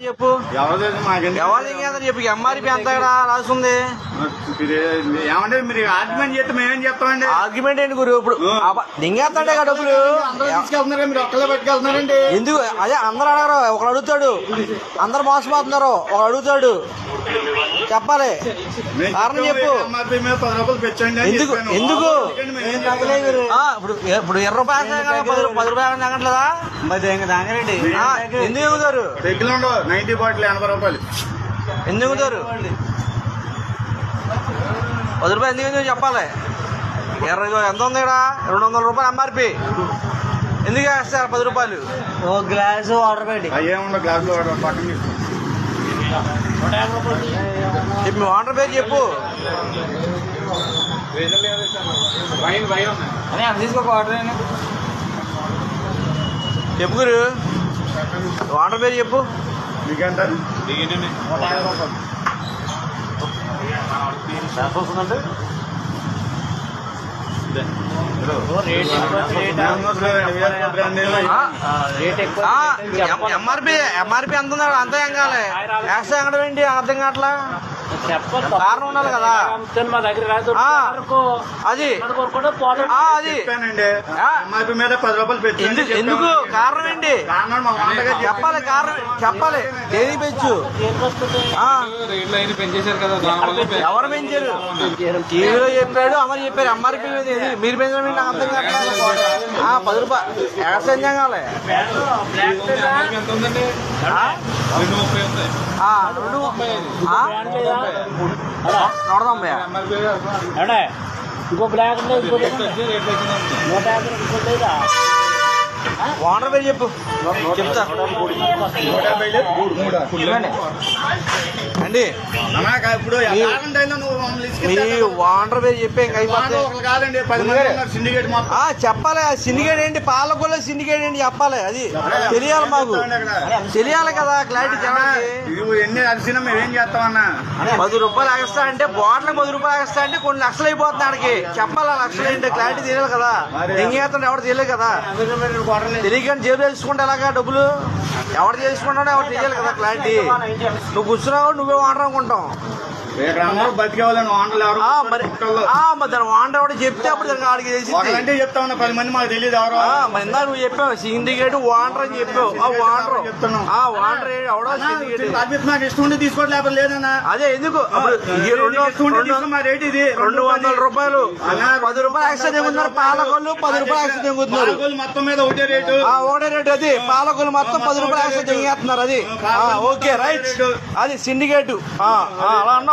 చెప్పు. ఎవరు చెప్పు? ఎంఆర్పి ఎంత రాస్తుంది ఏమంటే మీరు ఆర్గ్యుమెంట్ చేస్తే మేమేం చెప్తామండి? ఆర్గ్యుమెంట్ ఏంటి గురు? ఇప్పుడు అబ్బా, దింగేస్తాడే డబ్బులు. మీరు ఒక్కలే పట్టుకెళ్తున్నారండి. ఎందుకు? అదే అందరు అడగరు. ఒకడు అడుగుతాడు. అందరు మోసపోతున్నారు. ఒకడు అడుగుతాడు. చెప్పాలి. కారణం చెప్పు. ఎందుకు. ఎందుకు? ఇప్పుడు ఇప్పుడు ఇరవై రూపాయలు పది రూపాయలు తగ్గట్లేదా? ఎందుకు ఉండవు నైన్టీ బాటిల్ ఎనభై రూపాయలు. ఎందుకు పది రూపాయలు ఎందుకు చెప్పాలి? ఇరవై ఎంత ఉంది ఇక్కడ రెండు వందల రూపాయలు ఎంఆర్పి. ఎందుకు వేస్తారు పది రూపాయలు? ఓ గ్లాసు వాటర్ పెట్టి. అయ్యే ఉండవు గ్లాసులో వాడు పక్కన మీ ఓనర్ పేరు చెప్పు. తీసుకోక వాటర్ చెప్పు గురు. ఓనర్ పేరు చెప్పు. ఎంఆర్పి ఎంఆర్పి ఎంత అంత ఏం కాలే. వేస్తే ఎక్కడ ఏంటి? అర్థం కావట్లా? కారణం ఉండాలి కదా. మా దగ్గర రాదు. అది. అది. ఎంఆర్పీ మీద పది రూపాయలు పెంచండి ఎందుకు కారణం ఏంటి? కారణం మా వంటగా చెప్పాలి కారణం చెప్పాలి. దేనికి పెంచు? ఆ, ఎవరు పెంచారు. టీవీలో చెప్పాడు అమలు చెప్పారు ఎంఆర్పీ. మీరు పెంచడం నాకు అర్థం కావట్లేదు. పది రూపాయలు ఎక్స్చేంజ్ కావాలి రెండు? నూట ఇంకో బ్లాక్ ఉంది, ఇంకో బ్లాక్ నూట యాభై ఇంకో లేదా ఓనర్ పేరు చెప్పు. చెప్తా. అండి మీ. ఓనర్ పేరు చెప్పి చెప్పాలి. ఆ సిండికేట్ ఏంటి? పాలకొల్ల సిండికేట్ ఏంటి? చెప్పాలి. అది తెలియాలి మాకు. తెలియాలి కదా క్లారిటీ ఎన్ని అరిసినా మేము ఏం చేస్తామన్నా పది రూపాయలు ఎగస్తా అంటే బాటిల్ పది రూపాయలు ఎగస్తా అంటే కొన్ని లక్షలు అయిపోతుంది ఆడికి. చెప్పాలి లక్షలు ఏంటి? క్లారిటీ తెలియాలి కదా. ఎంగేస్తాడు ఎవరు తెలియదు కదా. తెలియకని జేబు తెలుసుకుంటే ఎలాగా డబ్బులు? ఎవరు చేసుకుంటాడో ఎవరు చేయాలి కదా క్లారిటీ. నువ్వు కూర్చున్నావు నువ్వే వాడరు మరి ఎవడో చెప్తే అప్పుడు ఆడికి చెప్తా ఉన్నా పది మంది మాకు తెలియదు ఎవరో. మరి నువ్వు చెప్పావు సిండికేట్ వాంటర్ అని చెప్పావు. ఆ చెప్తున్నాం. ఆ వాంటర్ ఎవడో సిండికేట్. మాకు ఇష్టం ఉంటే తీసుకోవట్లేదు లేదన్నా. అదే ఎందుకు? రేట్ ఇది. రెండు వందల రూపాయలు. పది రూపాయలు ఎక్స్ట్రా తెగుతున్నారు పాలకొల్లు పది రూపాయలు ఎక్స్ట్రా తెగుతున్నారు మొత్తం మీద ఒకటే రేటు. ఆ ఒకటే రేటు అది. పాలకొల్లు మొత్తం పది రూపాయలు ఎక్స్ట్రా తెగేస్తున్నారు అది. ఆ, ఓకే రైట్. అది సిండికేట్. అలా అన్నావు